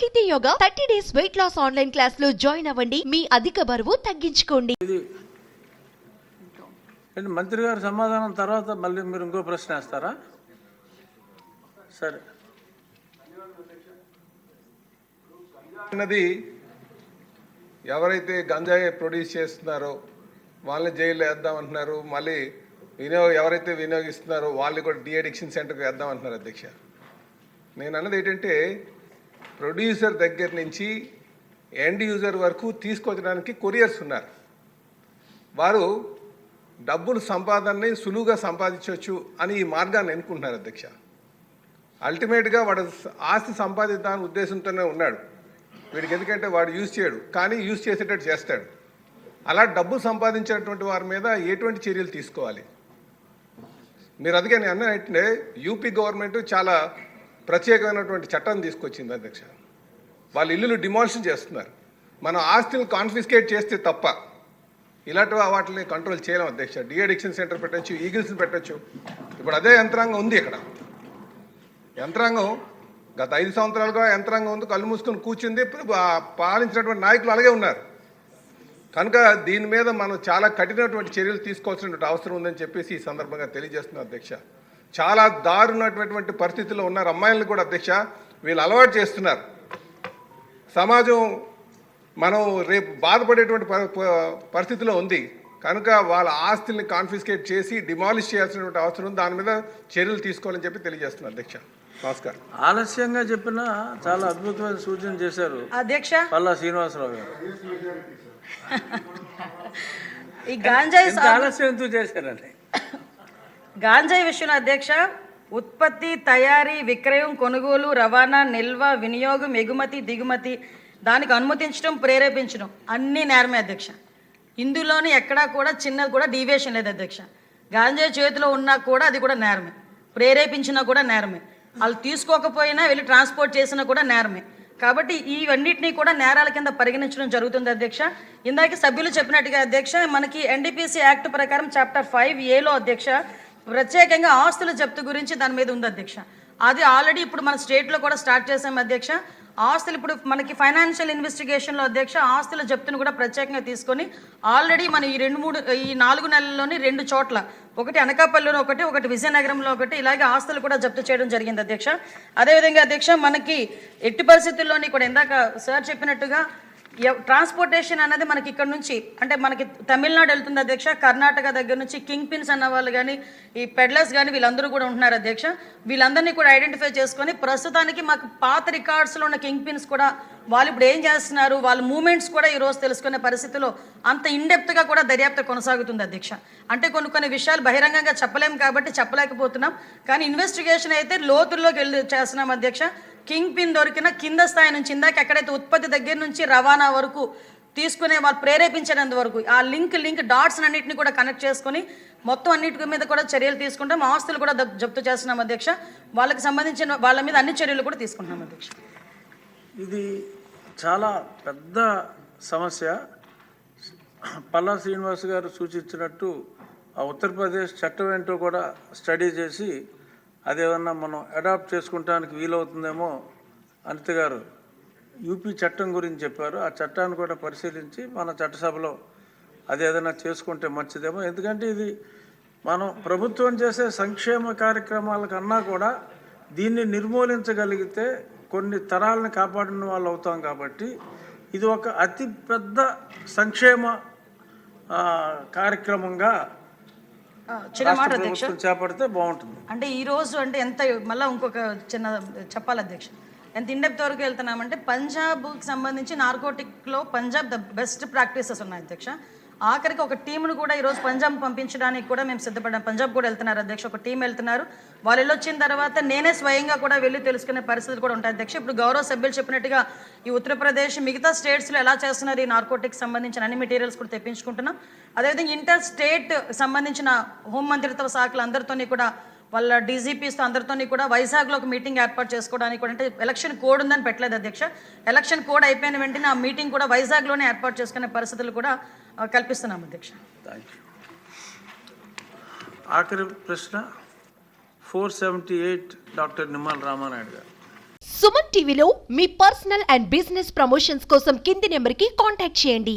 Sahiti yoga thirty days weight loss online క్లాస్లో join అవ్వండి. మీ అధిక బరువు తగ్గించుకోండి. మంత్రి గారి సమాధానం తర్వాత మళ్ళీ మీరు ఇంకో ప్రశ్న వేస్తారా? సరే. అన్నది ఎవరైతే గంజాయి ప్రొడ్యూస్ చేస్తున్నారో వాళ్ళని జైల్లో వేద్దామంటున్నారు. మళ్ళీ వినియోగ ఎవరైతే వినియోగిస్తున్నారో వాళ్ళని కూడా డి అడిక్షన్ సెంటర్కి వేద్దామంటున్నారు అధ్యక్ష. నేను అన్నది ఏంటంటే ప్రొడ్యూసర్ దగ్గర నుంచి ఎండ్ యూజర్ వరకు తీసుకొచ్చడానికి కొరియర్స్ ఉన్నారు. వారు డబ్బులు సంపాదనని సులువుగా సంపాదించవచ్చు అని ఈ మార్గాన్ని ఎన్నుకుంటున్నారు అధ్యక్ష. అల్టిమేట్గా వాడు ఆస్తి సంపాదిద్దామని ఉద్దేశంతోనే ఉన్నాడు. వీడికి ఎందుకంటే వాడు యూజ్ చేయడు కానీ యూజ్ చేసేటట్టు చేస్తాడు. అలా డబ్బు సంపాదించినటువంటి వారి మీద ఎటువంటి చర్యలు తీసుకోవాలి? మీరు అందుకే నేను అన్నట్టే యూపీ గవర్నమెంట్ చాలా ప్రత్యేకమైనటువంటి చట్టం తీసుకొచ్చింది అధ్యక్ష. వాళ్ళ ఇల్లులు డిమాలిషన్ చేస్తున్నారు. మనం ఆస్తులు కాన్ఫిస్కేట్ చేస్తే తప్ప ఇలాంటి వాటిని కంట్రోల్ చేయలేం అధ్యక్ష. డిఎడిక్షన్ సెంటర్ పెట్టచ్చు ఈగిల్స్ని పెట్టచ్చు. ఇప్పుడు అదే యంత్రాంగం ఉంది ఇక్కడ. యంత్రాంగం గత ఐదు సంవత్సరాలుగా యంత్రాంగం ఉంది కళ్ళు మూసుకొని కూర్చుంది పాలించినటువంటి నాయకులు అలాగే ఉన్నారు. కనుక దీని మీద మనం చాలా కఠినటువంటి చర్యలు తీసుకోవాల్సినటువంటి అవసరం ఉందని చెప్పేసి ఈ సందర్భంగా తెలియజేస్తున్నాం అధ్యక్ష. చాలా దారుణటువంటి పరిస్థితుల్లో ఉన్నారు అమ్మాయిలను కూడా అధ్యక్ష వీళ్ళు అలవాటు చేస్తున్నారు. సమాజం మనం రేపు బాధపడేటువంటి ప- ప- పరిస్థితిలో ఉంది. కనుక వాళ్ళ ఆస్తుల్ని కాన్ఫిస్కేట్ చేసి డిమాలిష్ చేయాల్సినటువంటి అవసరం ఉంది. దాని మీద చర్యలు తీసుకోవాలని చెప్పి తెలియజేస్తున్నాను అధ్యక్ష. నమస్కారం. ఆలస్యంగా చెప్పినా చాలా అద్భుతమైన సూచన చేశారు అధ్యక్ష? పల్లా శ్రీనివాసరావు గారు. ఈ గాంజాయి ఆలస్యం ఎందుకు చేశారండి? గాంజాయి విషయంలో అధ్యక్ష ఉత్పత్తి తయారీ విక్రయం కొనుగోలు రవాణా నిల్వ వినియోగం ఎగుమతి దిగుమతి దానికి అనుమతించడం ప్రేరేపించడం అన్నీ నేరమే అధ్యక్ష. ఇందులోని ఎక్కడా కూడా చిన్నది కూడా డీవియేషన్ లేదు అధ్యక్ష. గాంజాయి చేతిలో ఉన్నా కూడా అది కూడా నేరమే. ప్రేరేపించినా కూడా నేరమే. వాళ్ళు తీసుకోకపోయినా వెళ్ళి ట్రాన్స్పోర్ట్ చేసినా కూడా నేరమే. కాబట్టి ఇవన్నిటినీ కూడా నేరాల కింద పరిగణించడం జరుగుతుంది అధ్యక్ష. ఇందాక సభ్యులు చెప్పినట్టుగా అధ్యక్ష మనకి ఎన్డీపీసీ యాక్ట్ ప్రకారం చాప్టర్ ఫైవ్ ఏలో అధ్యక్ష ప్రత్యేకంగా ఆస్తుల జప్తు గురించి దాని మీద ఉంది అధ్యక్ష. అది ఆల్రెడీ ఇప్పుడు మన స్టేట్లో కూడా స్టార్ట్ చేసాం అధ్యక్ష. ఆస్తులు ఇప్పుడు మనకి ఫైనాన్షియల్ ఇన్వెస్టిగేషన్లో అధ్యక్ష ఆస్తుల జప్తును కూడా ప్రత్యేకంగా తీసుకొని ఆల్రెడీ మన ఈ రెండు మూడు ఈ నాలుగు నెలల్లోని రెండు చోట్ల ఒకటి అనకాపల్లిలో ఒకటి ఒకటి విజయనగరంలో ఒకటి ఇలాగే ఆస్తులు కూడా జప్తు చేయడం జరిగింది అధ్యక్ష. అదేవిధంగా అధ్యక్ష మనకి ఎట్టి పరిస్థితుల్లోని కూడా ఇందాక సార్ చెప్పినట్టుగా ట్రాన్స్పోర్టేషన్ అన్నది మనకి ఇక్కడ నుంచి అంటే మనకి తమిళనాడు వెళ్తుంది అధ్యక్ష కర్ణాటక దగ్గర నుంచి కింగ్ పిన్స్ అన్న వాళ్ళు కానీ ఈ పెడ్లర్స్ కానీ వీళ్ళందరూ కూడా ఉంటున్నారు అధ్యక్ష. వీళ్ళందరినీ కూడా ఐడెంటిఫై చేసుకొని ప్రస్తుతానికి మాకు పాత రికార్డ్స్లో ఉన్న కింగ్ పిన్స్ కూడా వాళ్ళు ఇప్పుడు ఏం చేస్తున్నారు? వాళ్ళ మూమెంట్స్ కూడా ఈరోజు తెలుసుకునే పరిస్థితిలో అంత ఇండెప్త్గా కూడా దర్యాప్తు కొనసాగుతుంది అధ్యక్ష. అంటే కొన్ని కొన్ని విషయాలు బహిరంగంగా చెప్పలేము కాబట్టి చెప్పలేకపోతున్నాం. కానీ ఇన్వెస్టిగేషన్ అయితే లోతుల్లోకి వెళ్ళి చేస్తున్నాం అధ్యక్ష. కింగ్ పిన్ దొరికిన కింద స్థాయి నుంచి ఇందాక ఎక్కడైతే ఉత్పత్తి దగ్గర నుంచి రవాణా వరకు తీసుకునే వాళ్ళు ప్రేరేపించినంత వరకు ఆ లింక్ లింక్ డాట్స్ అన్నింటిని కూడా కనెక్ట్ చేసుకొని మొత్తం అన్నిటి మీద కూడా చర్యలు తీసుకుంటాం. ఆస్తులు కూడా జప్తు చేస్తున్నాం అధ్యక్ష. వాళ్ళకి సంబంధించిన వాళ్ళ మీద అన్ని చర్యలు కూడా తీసుకుంటున్నాం అధ్యక్ష. ఇది చాలా పెద్ద సమస్య. పల్లా శ్రీనివాస్ గారు సూచించినట్టు ఆ ఉత్తరప్రదేశ్ చట్టం ఏంటో కూడా స్టడీ చేసి అదేమన్నా మనం అడాప్ట్ చేసుకుంటానికి వీలవుతుందేమో అనిత గారు యూపీ చట్టం గురించి చెప్పారు. ఆ చట్టాన్ని కూడా పరిశీలించి మన చట్టసభలో అదేదైనా చేసుకుంటే మంచిదేమో. ఎందుకంటే ఇది మనం ప్రభుత్వం చేసే సంక్షేమ కార్యక్రమాల కన్నా కూడా దీన్ని నిర్మూలించగలిగితే కొన్ని తరాలను కాపాడిన వాళ్ళు అవుతాం కాబట్టి ఇది ఒక అతి పెద్ద సంక్షేమ కార్యక్రమంగా చిన్న మాట అధ్యక్ష. చేపడితే బాగుంటుంది. అంటే ఈ రోజు అంటే ఎంత మళ్ళీ ఇంకొక చిన్న చెప్పాలి అధ్యక్ష. ఎంత ఇండెప్త్ వరకు వెళ్తున్నామంటే పంజాబ్కి సంబంధించి నార్కోటిక్లో పంజాబ్ ద బెస్ట్ ప్రాక్టీసెస్ ఉన్నాయి అధ్యక్ష. ఆఖరికి ఒక టీంను కూడా ఈరోజు పంజాబ్ పంపించడానికి కూడా మేము సిద్ధపడ్డాం. పంజాబ్ కూడా వెళ్తున్నారు అధ్యక్ష ఒక టీం వెళ్తున్నారు. వాళ్ళు వెళ్ళి వచ్చిన తర్వాత నేనే స్వయంగా కూడా వెళ్ళి తెలుసుకునే పరిస్థితులు కూడా ఉంటాయి అధ్యక్ష. ఇప్పుడు గౌరవ సభ్యులు చెప్పినట్టుగా ఈ ఉత్తరప్రదేశ్ మిగతా స్టేట్స్లో ఎలా చేస్తున్నారు ఈ నార్కోటిక్స్ సంబంధించిన అన్ని మెటీరియల్స్ కూడా తెప్పించుకుంటున్నాం. అదేవిధంగా ఇంటర్ స్టేట్ సంబంధించిన హోం మంత్రిత్వ శాఖలు అందరితోని కూడా వాళ్ళ డీజీపీస్తో అందరితోని కూడా వైజాగ్లో ఒక మీటింగ్ ఏర్పాటు చేసుకోవడానికి కూడా అంటే ఎలక్షన్ కోడ్ ఉందని పెట్టలేదు అధ్యక్ష. ఎలక్షన్ కోడ్ అయిపోయిన వెంటనే ఆ మీటింగ్ కూడా వైజాగ్లోనే ఏర్పాటు చేసుకునే పరిస్థితులు కూడా కల్పిస్తున్నాం అధ్యక్ష. ఆఖరి ప్రశ్న four seventy eight doctor Nimmala Ramanaidu garu. Suman టీవీలో మీ పర్సనల్ అండ్ బిజినెస్ ప్రమోషన్స్ కోసం కింది నెంబర్కి కాంటాక్ట్ చేయండి.